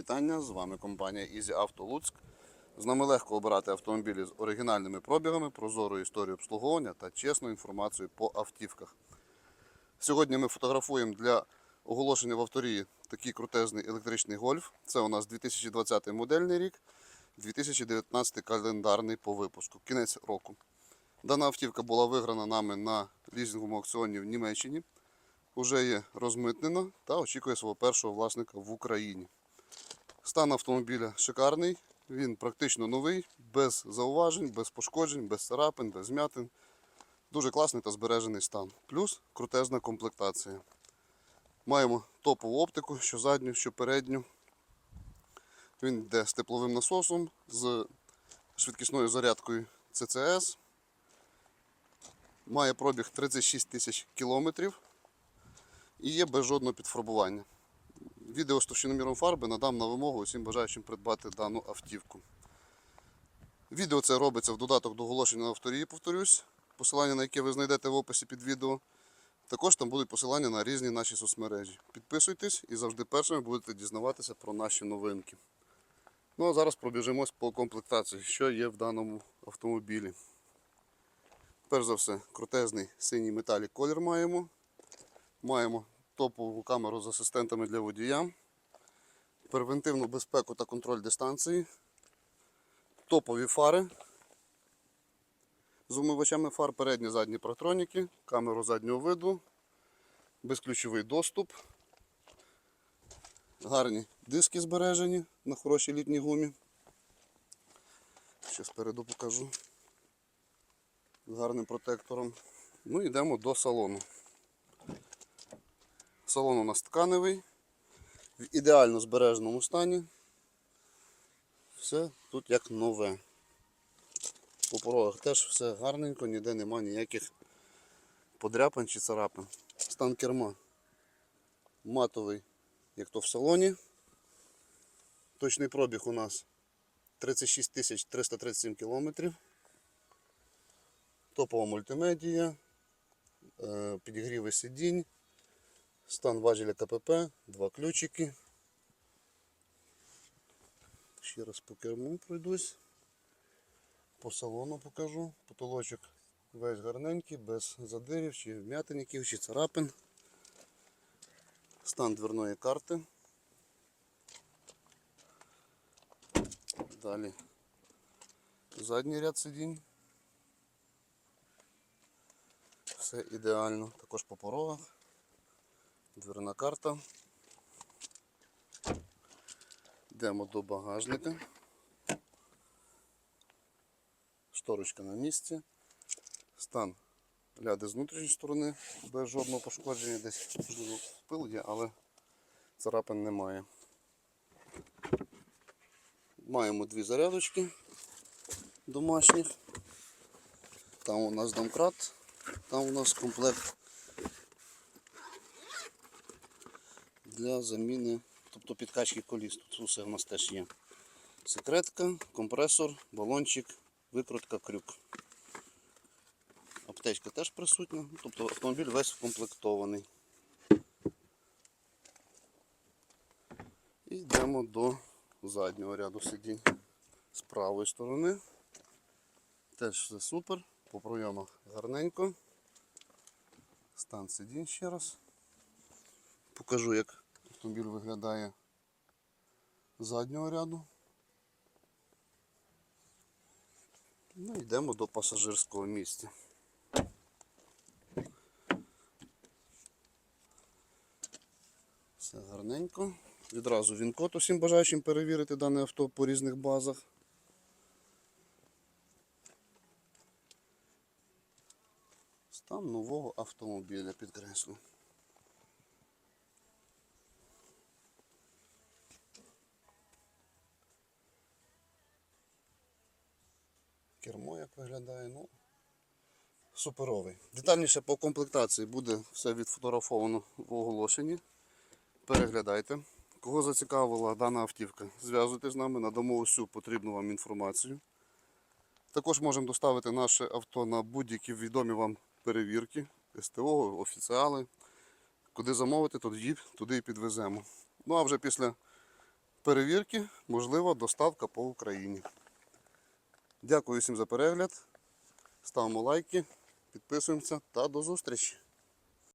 вітання. З вами компанія Easy Auto Луцьк. З нами легко обирати автомобілі з оригінальними пробігами, прозорою історією обслуговування та чесною інформацією по автівках. Сьогодні ми фотографуємо для оголошення в авторії такий крутезний електричний гольф. Це у нас 2020 модельний рік, 2019 календарний по випуску, кінець року. Дана автівка була виграна нами на лізинговому аукціоні в Німеччині. Уже є розмитнена та очікує свого першого власника в Україні. Стан автомобіля шикарний, він практично новий, без зауважень, без пошкоджень, без царапин, без м'ятин. Дуже класний та збережений стан. Плюс крутезна комплектація. Маємо топову оптику, що задню, що передню. Він йде з тепловим насосом, з швидкісною зарядкою CCS. Має пробіг 36 тисяч кілометрів і є без жодного підфарбування. Відео з товщиноміром фарби надам на вимогу усім бажаючим придбати дану автівку. Відео це робиться в додаток до оголошення на авторії, повторюсь, посилання на яке ви знайдете в описі під відео. Також там будуть посилання на різні наші соцмережі. Підписуйтесь і завжди першими будете дізнаватися про наші новинки. Ну а зараз пробіжимось по комплектації, що є в даному автомобілі. Перш за все, крутезний синій металік колір маємо. Маємо топову камеру з асистентами для водія, превентивну безпеку та контроль дистанції, топові фари з умивачами фар, передні задні протроніки, камеру заднього виду, безключовий доступ, гарні диски збережені на хорошій літній гумі. Ще спереду покажу з гарним протектором. Ну йдемо до салону. Салон у нас тканевий, в ідеально збереженому стані. Все тут як нове. По порогах теж все гарненько, ніде нема ніяких подряпин чи царапин. Стан керма матовий, як то в салоні. Точний пробіг у нас 36 337 кілометрів. Топова мультимедія, е, підігріви сидінь. Стан важеля КПП, два ключики. Ще раз по керму пройдусь. По салону покажу. Потолочок весь гарненький, без задирів, чи вм'ятинників, чи царапин. Стан дверної карти. Далі задній ряд сидінь. Все ідеально. Також по порогах. Дверна карта. Йдемо до багажника. Шторочка на місці. Стан ляди з внутрішньої сторони, без жодного пошкодження, десь пил є, але царапин немає. Маємо дві зарядочки домашніх. Там у нас домкрат, там у нас комплект для заміни, тобто підкачки коліс. Тут усе у нас теж є. Секретка, компресор, балончик, викрутка, крюк. Аптечка теж присутня, тобто автомобіль весь вкомплектований. І йдемо до заднього ряду сидінь з правої сторони. Теж все супер, по пройомах гарненько. Стан сидінь ще раз. Покажу, як автомобіль виглядає заднього ряду. Ну, йдемо до пасажирського місця. Все гарненько. Відразу він код усім бажаючим перевірити дане авто по різних базах. Стан нового автомобіля підкреслю. Кермо як виглядає, ну суперовий. Детальніше по комплектації буде все відфотографовано в оголошенні. Переглядайте. Кого зацікавила дана автівка, зв'язуйтесь з нами, надамо усю потрібну вам інформацію. Також можемо доставити наше авто на будь-які відомі вам перевірки, СТО, офіціали. Куди замовити, тоді туди і підвеземо. Ну а вже після перевірки, можлива доставка по Україні. Дякую всім за перегляд. Ставимо лайки, підписуємося та до зустрічі!